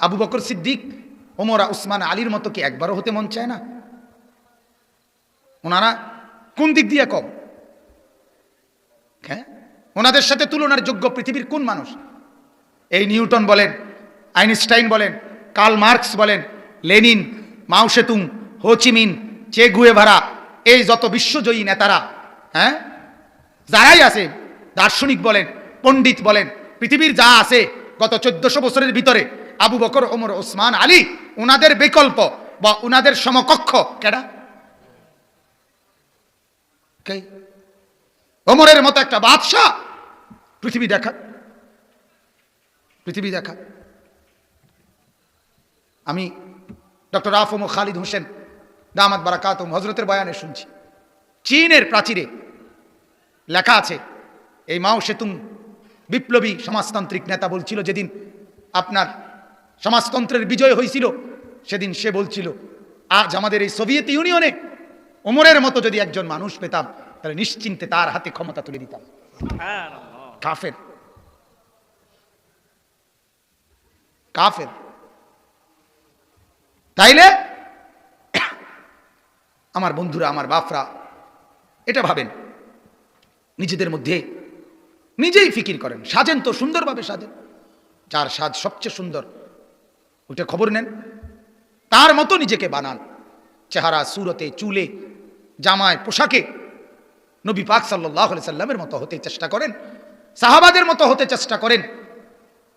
আবু বকর সিদ্দিক, ওমরা, উসমান, আলীর মতো কি একবারও হতে মন চায় না? ওনারা কোন দিক দিয়ে কম? হ্যাঁ? ওনাদের সাথে তুলনার যোগ্য পৃথিবীর কোন মানুষ? এই নিউটন বলেন, আইনস্টাইন বলেন, কার্ল মার্কস বলেন, Lenin, Mao Tsetung Ho Chi Minh Che Guevara, এই যত বিশ্বজয়ী নেতারা হ্যাঁ? যারাই আছে, দার্শনিক বলেন, পণ্ডিত বলেন, পৃথিবীর যা আছে গত চোদ্দশো বছরের ভিতরে আবু বকর, ওমর, ওসমান, আলী ওনাদের বিকল্প বা ওনাদের সমকক্ষ। কেডা? ওমরের মতো একটা বাদশাহ। পৃথিবী দেখা। পৃথিবী দেখা। আমি ডক্টর আফম খালিদ হোসেন, দামাত বারাকাতম হজরতের বয়ানে শুনছি। চীনের প্রাচীরে লেখা আছে, এই মাও সেতুং বিপ্লবী সমাজতান্ত্রিক নেতা বলছিল যেদিন আপনার সমাজতন্ত্রের বিজয় হয়েছিল। সেদিন সে বলছিল, আজ আমাদের এই সোভিয়েত ইউনিয়নে ওমরের মতো যদি একজন মানুষ পেতাম, তাহলে নিশ্চিন্তে তার হাতে ক্ষমতা তুলে দিতাম। কাফের। কাফের। তাইলে আমার বন্ধুরা, আমার বাপরা, এটা ভাবেন। নিজেদের মধ্যে নিজেই ফিকির করেন। সাজেন তো সুন্দরভাবে সাজেন। যার সাজ সবচেয়ে সুন্দর ওটা খবর নেন। তার মতো নিজেকে বানান। চেহারা, সুরতে, চুলে, জামায়, পোশাকে। নবী পাক সাল্লাহ সাল্লামের মতো হতে চেষ্টা করেন। সাহাবাদের মতো হতে চেষ্টা করেন।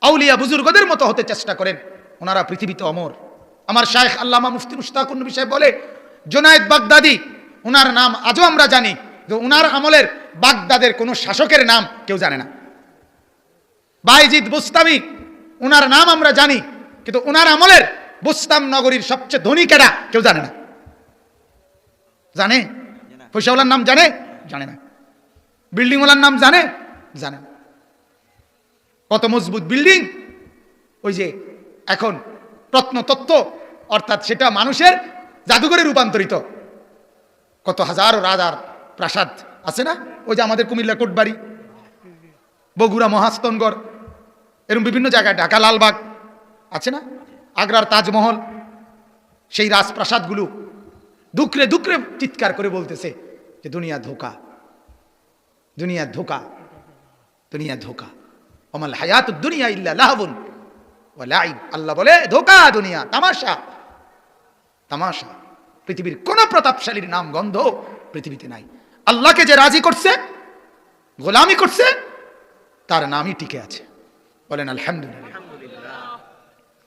আউলিয়া বুজুর্গদের মতো হতে চেষ্টা করেন। ওনারা পৃথিবীতে অমর। আমার শায়েখ আল্লামা মুফতি মুশতাকুর নবী সাহেব বলে জোনায়েদ বাগদাদি ওনার নাম আজও আমরা জানি যে ওনার আমলের বাগদাদের কোনো শাসকের নাম কেউ জানে না। বাইজিদ বুস্তামি ওনার নাম আমরা জানি কিন্তু ওনার আমলের বুস্তাম নগরীর সবচেয়ে ধনী কেডা কেউ জানে না। জানে? পয়সাওয়ালার নাম জানে? জানে না। বিল্ডিংওয়ালার নাম জানে? জানে না। কত মজবুত বিল্ডিং? ওই যে এখন প্রত্নতত্ত্ব, অর্থাৎ সেটা মানুষের জাদুঘরে রূপান্তরিত। কত হাজার রাজার প্রাসাদ আছে না? ওই যে আমাদের কুমিল্লা কোটবাড়ি, বগুড়া মহাস্তনগড় এরকম বিভিন্ন জায়গায় ঢাকা, লালবাগ আছে না? আগ্রার তাজমহল, সেই রাজপ্রাসাদগুলো দুকরে দুকরে চিৎকার করে বলতেছে যে, দুনিয়া ধোকা দুনিয়া ধোকা দুনিয়া ধোকা। অমাল হায়াত দুনিয়া ইল্লা লাহবুন আল্লাহ বলে, ধোকা দুনিয়া, তামাশা তামাশা। পৃথিবীর কোন প্রতাপশালীর নাম, গন্ধ পৃথিবীতে নাই। আল্লাহকে যে রাজি করছে, গোলামি করছে, তার নামই টিকে আছে। বলেন, আলহামদুলিল্লাহ।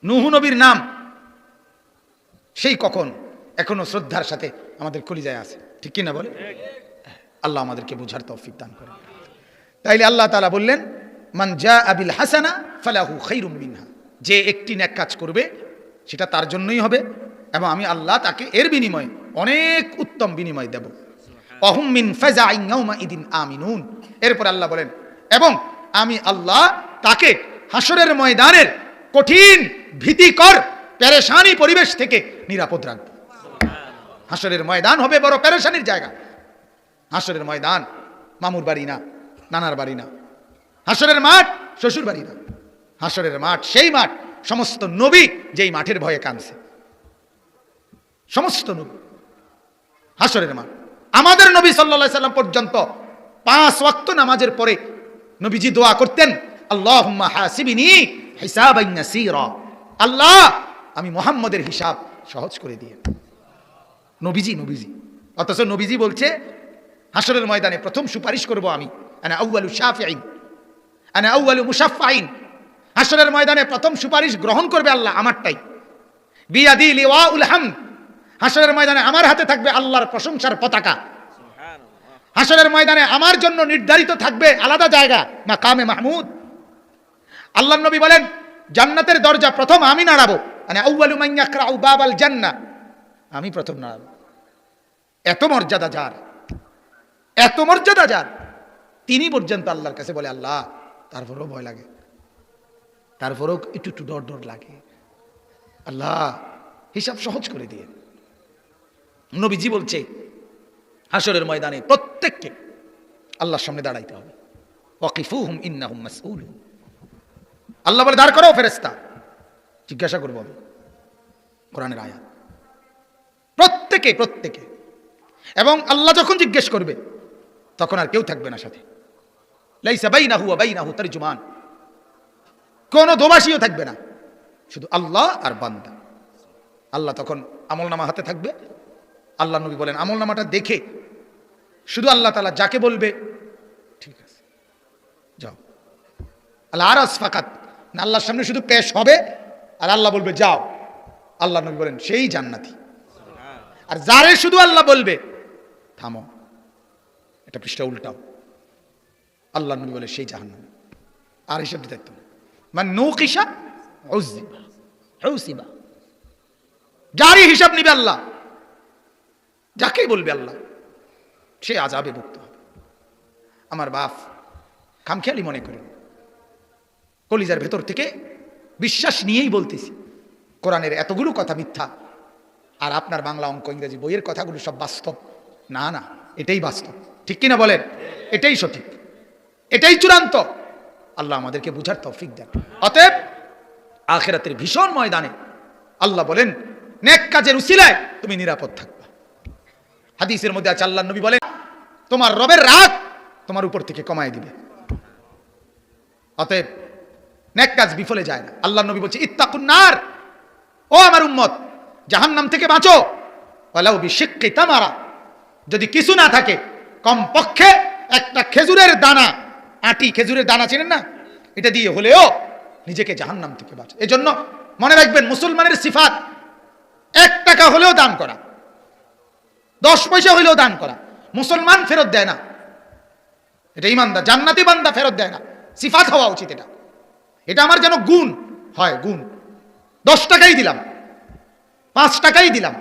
নুহু নবীর নাম। সেই কখন এখনও শ্রদ্ধার সাথে আমাদের কলিজায় আছে। ঠিক কিনা বলে আল্লাহ আমাদেরকে বুঝার তৌফিক দান করে তাইলে আল্লাহ তাআলা বললেন, মান জা আবিল হাসানা ফালাহু খাইরুম মিনহা। যে একটি ন্যাক কাজ করবে, সেটা তার জন্যই হবে এবং আমি আল্লাহ তাকে এর বিনিময়ে অনেক উত্তম বিনিময় দেব। অহুম মিন ফাজা ইয়াউমা ইদিন আমিনুন। এরপর আল্লাহ বলেন, এবং আমি আল্লাহ তাকে হাসরের ময়দানের কঠিন, ভীতিকর, পেরেশানি পরিবেশ থেকে নিরাপদ রাখব। হাসরের ময়দান হবে বড় পেরেশানির জায়গা। হাসরের ময়দান, মামুর বাড়ি না, নানার বাড়ি না। হাসরের মাঠ, শ্বশুর বাড়ি না। হাসরের মাঠ, সেই মাঠ, সমস্ত নবী যেই মাঠের ভয়ে কাঁদছে। সমস্ত নবী। হাসরের মাঠ। আমাদের নবী সাল্লা সাল্লাম পর্যন্ত পাঁচ ওয়াক্ত নামাজের পরে নবীজি দোয়া করতেন আল্লাহ হাসিবিনি হিসাব আল্লাহ আমি মোহাম্মদের হিসাব সহজ করে দিয়ে নবীজি নবীজি। অথচ নবীজি বলছে হাসরের ময়দানে প্রথম সুপারিশ করব আমি। আনা আউয়ালু শাফিঈন আনা আউয়ালু মুশাফফাইন। হাসরের ময়দানে প্রথম সুপারিশ গ্রহণ করবে আল্লাহ আমারটাই। বিয়াদি লিওয়াউল হামদ হাসরের ময়দানে আমার হাতে থাকবে আল্লাহর প্রশংসার পতাকা। হাসরের ময়দানে আমার জন্য নির্ধারিত থাকবে আলাদা জায়গা মাকামে মাহমুদ। আল্লাহ নবী বলেন, জান্নাতের দরজা প্রথম আমি নাড়াবো। মানে আউয়ালু মান ইয়াকরাউ বাবাল জান্নাহ আমি প্রথম নাড়াবো। এত মর্যাদা যার? এত মর্যাদা যার? তিনি পর্যন্ত আল্লাহর কাছে বলে, আল্লাহ, তারপরেও ভয় লাগে। তারপরেও একটু একটু ডর ডর লাগে। আল্লাহ, হিসাব সহজ করে দিয়ে। নবীজি বলছে হাসরের ময়দানে প্রত্যেককে আল্লাহর সামনে দাঁড়াইতে হবে। ওয়াকিফুহুম ইন্নাহুম মাসউলুন। আল্লাহ বলে, দাঁড় করো ফেরেস্তা জিজ্ঞাসা করব আমি, কোরআনের আয়াত। প্রত্যেকে প্রত্যেকে। এবং আল্লাহ যখন জিজ্ঞেস করবে, তখন আর কেউ থাকবে না সাথে। লাইসা বাই না বাই না তার জুমান কোনো দোবাসীও থাকবে না। শুধু আল্লাহ আর বান্দা। আল্লাহ তখন আমলনামা হাতে থাকবে। আল্লাহ নবী বলেন, আমলনামাটা দেখে, শুধু আল্লাহ তালা যাকে বলবে, ঠিক আছে, যাও। আল্লাহ আর ফাকাত না, আল্লাহর সামনে শুধু পেশ হবে, আর আল্লাহ বলবে, যাও। আল্লাহ নবী বলেন, সেই জান্নাতি। আর যারে শুধু আল্লাহ বলবে, থামো। এটা পৃষ্ঠা উল্টাও। আল্লাহ নবী বলে, সেই জাহান্নামী। আর হিসাব দিতে একদম মানে নৌকিসা ঔসিবা যারই হিসাব নিবে আল্লাহ, যাকেই বলবে আল্লাহ, সে আজাবে ভুক্ত হবে। আমার বাপ খামখেয়ালি মনে করেন কলিজার ভেতর থেকে বিশ্বাস নিয়েই বলতেছি, কোরআনের এতগুলো কথা মিথ্যা, আর আপনার বাংলা অঙ্ক ইংরেজি বইয়ের কথাগুলো সব বাস্তব। না না, এটাই বাস্তব। ঠিক কিনা বলেন? এটাই সঠিক। এটাই চূড়ান্ত। আল্লাহ আমাদেরকে বুঝার তৌফিক দেন। অতএব আখেরাতের ভীষণ ময়দানে আল্লাহ বলেন, নেক কাজের উসিলায় তুমি নিরাপদ থাকবা। হাদিসের মধ্যে আছে আল্লাহ নবী বলেন, তোমার রবের রাগ তোমার উপর থেকে কমায় দিবে। অতএব নেক কাজ বিফলে যায় না। আল্লাহ নবী বলছে ইত্তাকুন্নার ও আমার উম্মত, জাহান্নাম থেকে বাঁচো। ওয়ালাউ বিশিক্কি তামারা, যদি কিছু না থাকে, কমপক্ষে একটা খেজুরের দানা, আটি খেজুরের দানা চেনেন না? এটা দিয়ে হলেও নিজেকে জাহান্নাম থেকে বাঁচো। এজন্য মনে রাখবেন, মুসলমানের সিফাত, এক টাকা হলেও দান করা, দশ পয়সা হলেও দান করা, মুসলমান ফেরত দেয় না। এটা ইমানদার, জান্নাতি বান্দা ফেরত দেয় না। সিফাত হওয়া উচিত এটা। এটা আমার যেন গুণ। হয়, গুণ। দশ টাকাই দিলাম। পাঁচ টাকাই দিলাম।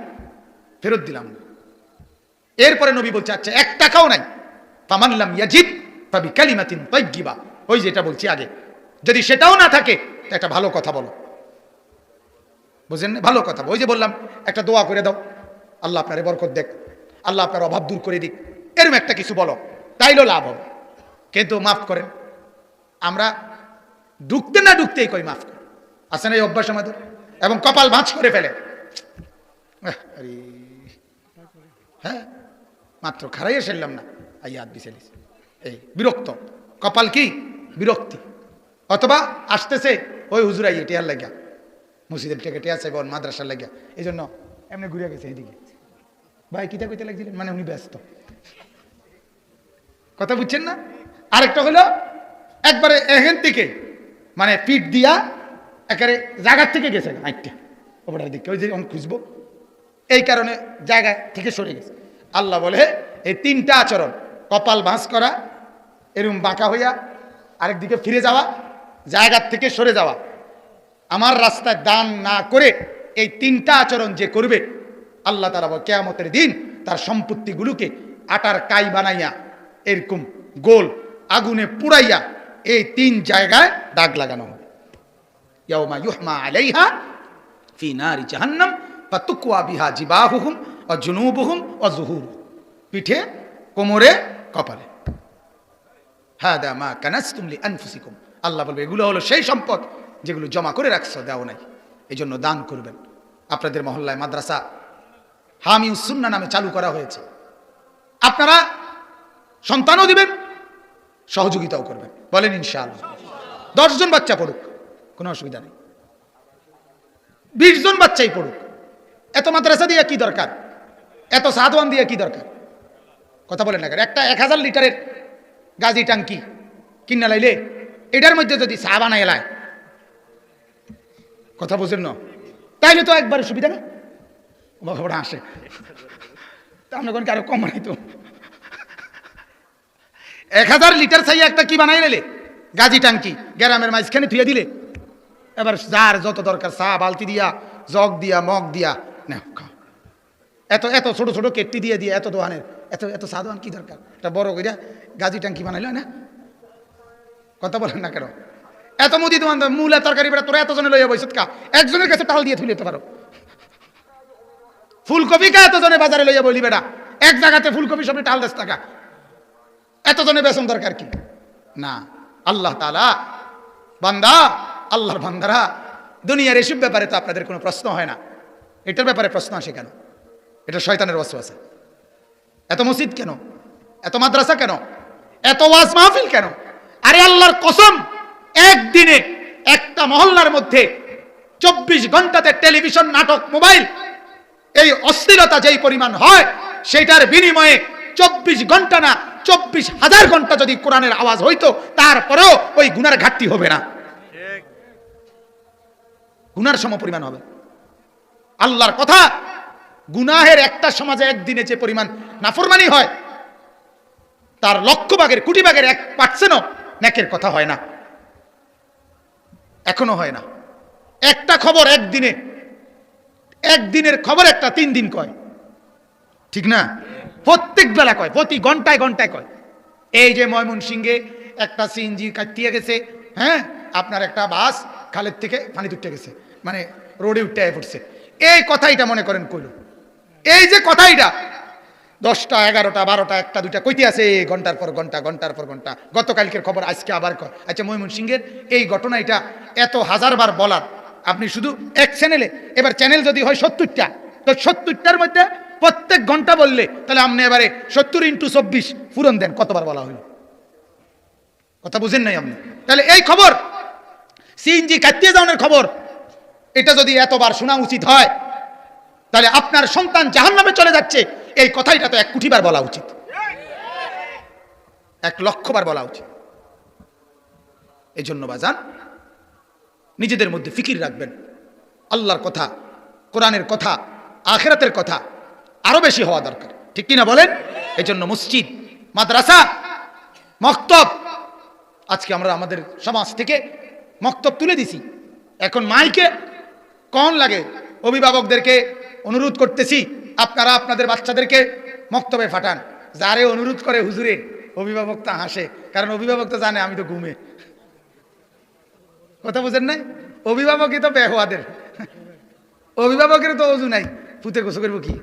ফেরত দিলাম এরপরে নবী বলছে আচ্ছা এক টাকাও নাই। ফামানলাম ইয়াজিব পাবি কালিমাতিন তৈগিবা ওই যেটা বলছি আগে। যদি সেটাও না থাকে একটা ভালো কথা বলো। বুঝলেন? ভালো কথা। ওই যে বললাম, একটা দোয়া করে দাও। আল্লাহ আপনার বরকত দেখ আল্লাহ আপনার অভাব দূর করে দিক। এরকম একটা কিছু বলো। তাইলেও লাভ হবে। কিন্তু মাফ করেন। আমরা ঢুকতে না ঢুকতেই কই মাফ করে। আছে না এই অভ্যাস আমাদের? এবং কপাল ভাঁজ করে ফেলে। হ্যাঁ মাত্র খারাইয়ে ফেললাম না। আইয়াদ বিছেলিস এই, বিরক্ত। কপাল কি? বিরক্তি। অথবা আসতেছে, ওই হুজুর টেয়ার লাগিয়া। মসজিদের টেকে টেয়া চাইব মাদ্রাসার লাগিয়া। এই জন্য এমনি ঘুরে গেছে এইদিকে। ভাই, কিতা কইতে লাগছিলেন? মানে উনি ব্যস্ত। কথা বুঝছেন না? আরেকটা হলো একবারে এহেন থেকে মানে পিঠ দিয়া একেবারে জায়গার থেকে গেছে আইটটা। ওপরের দিকে ওই যে আমি খুঁজবো। এই কারণে জায়গা থেকে সরে গেছে। আল্লাহ বলে এই তিনটা আচরণ, কপাল ভাঁজ করা, এরম বাঁকা হইয়া আরেকদিকে ফিরে যাওয়া, জায়গার থেকে সরে যাওয়া, আমার রাস্তায় দান না করে এই তিনটা আচরণ যে করবে, আল্লাহ তারা কেয়ামতের দিন তার সম্পত্তিগুলোকে আটার কাই বানাইয়া, এরকম গোল আগুনে পুড়াইয়া এই তিন জায়গায় দাগ লাগানো হবে। ইয়াউমা ইউহমা আলাইহা ফি নারি জাহান্নাম, ফাতুকওয়া বিহা জিবাহুহুম ওয়া জুনুবুহুম ওয়া যুহুরুহুম পিঠে, কোমরে, কপালে। হাদা মা কানাসতুম লি আনফুসিকুম আল্লাহ বলবে, এগুলো হলো সেই সম্পদ যেগুলো জমা করে রাখছো, দেও নাই। এই জন্য দান করবেন। আপনাদের মহল্লায় মাদ্রাসা হামি সুন্না নামে চালু করা হয়েছে। আপনারা সন্তানও দিবেন সহযোগিতাও করবেন বলেন ইনশাআল্লাহ। দশজন বাচ্চা পড়ুক, কোনো অসুবিধা নেই। বিশ জন বাচ্চাই পড়ুক। এত মাদ্রাসা দিয়ে কি দরকার? এত সাদওয়ান দিয়ে কি দরকার? কথা বলেন না একটা এক হাজার লিটারের গাজি টাঙ্কি কিনা লাইলে এটার মধ্যে যদি চা বানাই এলায়, কথা বুঝেন না? তাইলে তো একবার সুবিধা না? খবর আসে। তা আমরা কারও কম নাই তো এক হাজার লিটার চাই একটা কি বানাই নিলে? গাজি টাঙ্কি, গ্রামের মাঝখানে থুয়ে দিলে। এবার যার যত দরকার, চা, বালতি দিয়া, জগ দিয়া, মগ দিয়া, না খাও এত এত ছোট ছোট কেটটি দিয়ে দিয়ে, এত দোকানের এত এত চা দোকান কি দরকার? এটা বড় কইরা গাজি টাঙ্কি বানাইল, না? কথা বলেন না কেন? এত মুদি দোকান মূলা তরকারি বেড়া, তোরা এতজনে লইয়া বইসত কা? একজনের কাছে টাল দিয়ে যেতে পারো। ফুলকপি কা এতজনে বাজারে লইয়া বলি বেড়া? এক জায়গাতে ফুলকপি সবই টাল দেশ টাকা এতজনে বেতন দরকার কি? না। আল্লাহ তালা বান্দা, আল্লাহর বান্দারা দুনিয়ার এসব ব্যাপারে তো আপনাদের কোনো প্রশ্ন হয় না। এটার ব্যাপারে প্রশ্ন আসে কেন? এটা শয়তানের বস্তু আছে এত মসজিদ কেন? এত মাদ্রাসা কেন? এত ওয়াজ মাহফিল কেন? আরে আল্লাহর কসম, একদিনে একটা মহল্লার মধ্যে চব্বিশ ঘন্টাতে টেলিভিশন, নাটক, মোবাইল, এই অস্থিরতা যেই পরিমাণ হয়, সেটার বিনিময়ে চব্বিশ ঘণ্টা না, চব্বিশ হাজার ঘণ্টা যদি কোরআনের আওয়াজ হইতো, তারপরেও ওই গুনার ঘাটতি হবে না। গুনার সম পরিমাণ হবে। আল্লাহর কথা, গুনাহের একটা সমাজে একদিনে যে পরিমাণ নাফরমানি হয়, তার লক্ষ ভাগের কোটি ভাগের এক পার্সেন্টও ন্যাকের কথা হয় না। এখনও হয় না। একটা খবর একদিনে, একদিনের খবর একটা তিন দিন কয়। ঠিক না? প্রত্যেক বেলা কয়, প্রতি ঘন্টায় ঘন্টায় কয়। এই যে ময়মন সিংহে একটা সিএনজি কাটিয়ে গেছে হ্যাঁ? আপনার একটা বাস খালের থেকে পানি উঠতে গেছে মানে রোডে উঠতে পড়ছে। এই কথাইটা মনে করেন কইল। এই যে কথাইটা, দশটা, এগারোটা, বারোটা, একটা, দুইটা, কইতে আছে ঘণ্টার পর ঘণ্টা, ঘণ্টার পর ঘণ্টা। গতকালকের খবর, আজকে আবার কয়। আচ্ছা ময়মন সিংহের এই ঘটনা এটা এত হাজারবার বলার, আপনি শুধু এক চ্যানেলে এবার চ্যানেল যদি হয় সত্তরটা, তো সত্তরটার মধ্যে প্রত্যেক ঘণ্টা বললে, তাহলে আপনি এবারে সত্তর ইন্টু চব্বিশ পূরণ দেন, কতবার বলা হইল? কথা বুঝেন নাই আপনি? তাহলে এই খবর, সিএনজি কাটিয়ে যাওয়ার খবর, এটা যদি এতবার শোনা উচিত হয়, তাহলে আপনার সন্তান জাহান নামে চলে যাচ্ছে, এই কথাইটা তো এক কোটিবার বলা উচিত। এক লক্ষবার বলা উচিত। এই জন্য বাজান, নিজেদের মধ্যে ফিকির রাখবেন। আল্লাহর কথা, কোরআনের কথা, আখেরাতের কথা আরও বেশি হওয়া দরকার। ঠিক কিনা বলেন? এই জন্য মসজিদ, মাদ্রাসা, মক্তব। আজকে আমরা আমাদের সমাজ থেকে মক্তব তুলে দিছি। এখন মাইকে কন লাগে? অভিভাবকদেরকে অনুরোধ করতেছি, আপনারা আপনাদের বাচ্চাদেরকে মক্তবে ফাটান যারে অনুরোধ করে হুজুরে, অভিভাবক তা হাসে, কারণ অভিভাবক তো জানে আমি তো ঘুমে। কথা বুঝেন নাই? অভিভাবকই তো বেহওয়াদের অভিভাবকের তো অজু নাই। পুতে গোসু করব কি?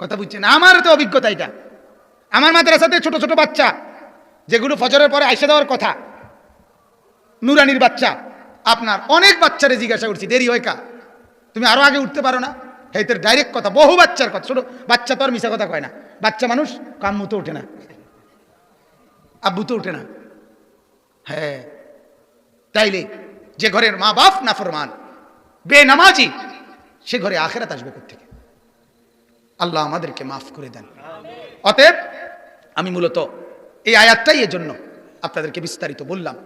কথা বুঝছেন? আমার তো অভিজ্ঞতা এটা। আমার মাদ্রাসাতে ছোট ছোট বাচ্চা, যেগুলো ফজরের পরে আইসা দেওয়ার কথা, নুরানির বাচ্চা, আপনার অনেক বাচ্চারে জিজ্ঞাসা করছি, দেরি হয় কা? তুমি আরও আগে উঠতে পারো না। হেতের ডাইরেক্ট কথা, বহু বাচ্চার কথা। ছোট বাচ্চা তো আর মিশা কথা কয় না। বাচ্চা মানুষ কাম্মু তো ওঠে না। আব্বু তো ওঠে না। হ্যাঁ তাইলে যে ঘরের মা বাপ না ফরমান বেনামাজি, সে ঘরে আখেরাত আসবে থেকে আল্লাহ আমাদেরকে মাফ করে দেন। অতএব আমি মূলত এই আয়াতটাই এর জন্য আপনাদেরকে বিস্তারিত বললাম।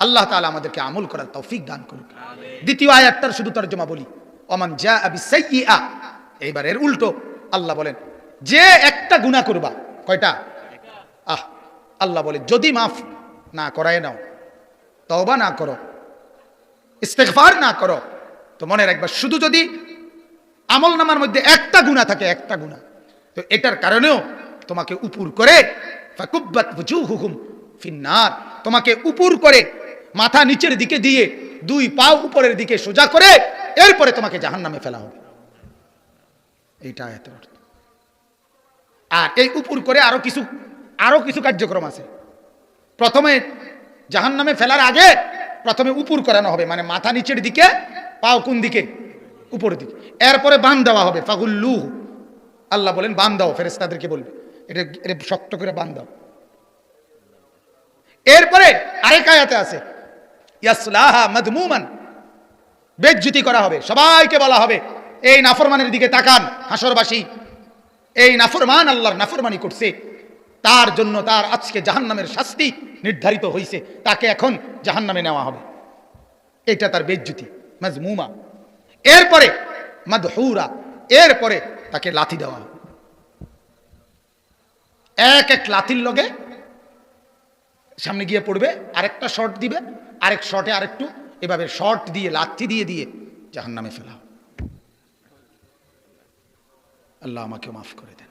আল্লাহ তাআলা আমাদেরকে আমল করার তৌফিক দান করুক। দ্বিতীয় আয়াতটার শুধু তর্জমা বলি। অমান যা আবি সাইয়্যিআ এইবার এর উল্টো আল্লাহ বলেন যে একটা গুনাহ করবা। কয়টা? আহ আল্লাহ বলে যদি মাফ না করায় নাও তওবা না করো ইস্তেগফার না করো তো মনে রাখবা শুধু যদি আমল নামার মধ্যে একটা গুণা থাকে, একটা গুণা তো এটার কারণেও তোমাকে উপুর করে বুজুহুহুম ফিন্নার। তোমাকে উপুর করে মাথা নিচের দিকে দিয়ে দুই পা উপরের দিকে সোজা করে এরপরে তোমাকে জাহান্নামে ফেলা হবে। এইটা আয়াতের অর্থ। আর এই উপুর করে আরও কিছু আরও কিছু কার্যক্রম আছে। প্রথমে জাহান্নামে ফেলার আগে প্রথমে উপুর করানো হবে মানে মাথা নিচের দিকে, পাও কোন দিকে? উপরের দিকে। এরপরে বান দেওয়া হবে। ফাগুল্লু আল্লাহ বলেন, বান দাও ফেরেস্তাদেরকে বলবে। এটা এটা শক্ত করে বান দাও। এরপরে আরেক আয়াতে আছে বেজ্জুতি করা হবে। সবাইকে বলা হবে, এই নাফরমানের দিকে তাকান, হাসরবাসী। এই নাফরমান আল্লাহর নাফরমানি করছে। তার জন্য তার আজকে জাহান্নামের শাস্তি নির্ধারিত হয়েছে তাকে এখন জাহান্নামে নেওয়া হবে। এটা তার বেজ্জুতি মাজমুমা এরপরে, মাদহুরা, এরপরে তাকে লাথি দেওয়া এক এক লাথির লগে সামনে গিয়ে পড়বে, আরেকটা শর্ট দিবে, আরেক শর্টে আরেকটু, এভাবে শর্ট দিয়ে, লাথি দিয়ে দিয়ে জাহান নামে ফেলা আল্লাহ আমাকে মাফ করে দেন।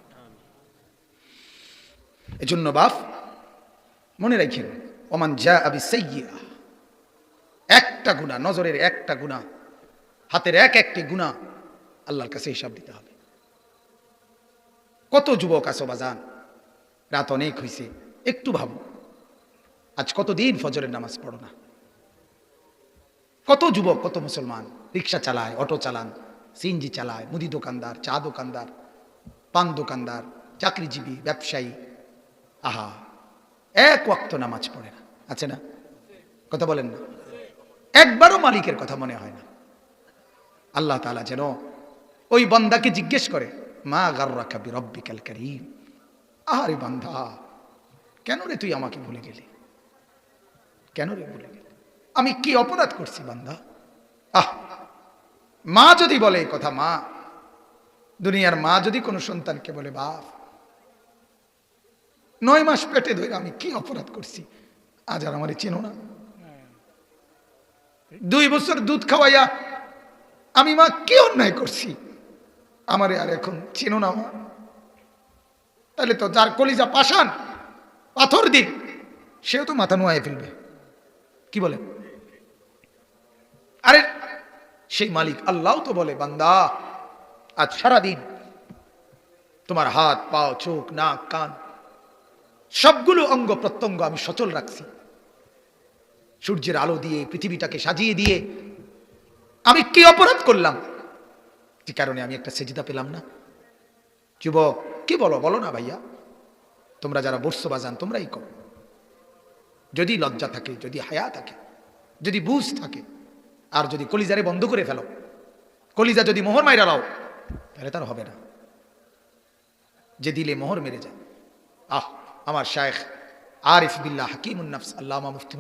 এজন্য বাপ, মনে রাখেন, ওমান যা আবি সাইয়্যা একটা গুণা নজরের একটা গুণা হাতের এক একটি গুণা আল্লাহর কাছে হিসাব দিতে হবে। কত যুবক আছো বাজান? রাত অনেক হয়েছে একটু ভাবো। আজ কতদিন ফজরের নামাজ পড়ো না? কত যুবক, কত মুসলমান? রিক্সা চালায়, অটো চালান, সিএনজি চালায়, মুদি দোকানদার, চা দোকানদার, পান দোকানদার, চাকরিজীবী, ব্যবসায়ী। আহা, এক ওয়াক্ত নামাজ পড়ে না, আছে না? কথা বলেন না। একবারও মালিকের কথা মনে হয় না। আল্লাহ তাআলা যেন ওই বান্দাকে জিজ্ঞেস করে মা গার্রা কাবি রব্বিকাল করিম? আহারে বান্দা কেন রে তুই আমাকে ভুলে গেলি? কেন রে ভুলে গেলি? আমি কি অপরাধ করছি বান্দা? আহ মা যদি বলে এই কথা মা দুনিয়ার মা যদি কোনো সন্তানকে বলে বাপ নয় মাস পেটে ধরে আমি কি অপরাধ করছি আজ আর আমার চেনো না। দুই বছর দুধ খাওয়াইয়া আমি মা কি অন্যায় করছি? আমারে আর এখন চেনো না মা। তাহলে তো যার কলিজা পাশান পাথর দিন সেও তো মাথা নোয়ায় ফেলবে। কি বলে? আরে, সেই মালিক আল্লাহ তো বলে, বান্দা, আজ সারাদিন তোমার হাত, পাও, চোখ, নাক, কান, সবগুলো অঙ্গ প্রত্যঙ্গ আমি সচল রাখছি। সূর্যের আলো দিয়ে, পৃথিবীটাকে সাজিয়ে দিয়ে আমি কি অপরাধ করলাম? যে কারণে আমি একটা সেজিদা পেলাম না। যুবক, কি বলো? বলো না ভাইয়া। তোমরা যারা বর্ষ বাজান তোমরাই করো যদি লজ্জা থাকে, যদি হায়া থাকে, যদি বুঝ থাকে, আর যদি কলিজারে বন্ধ করে ফেলো, কলিজা যদি মোহর মাইরা লাও তাহলে তার হবে না। যে দিলে মোহর মেরে যায়। আহ, আমার শায়েখ আরিফ বিল্লাহ হাকিম হাকিমুন্নাফস আল্লামা মুফতি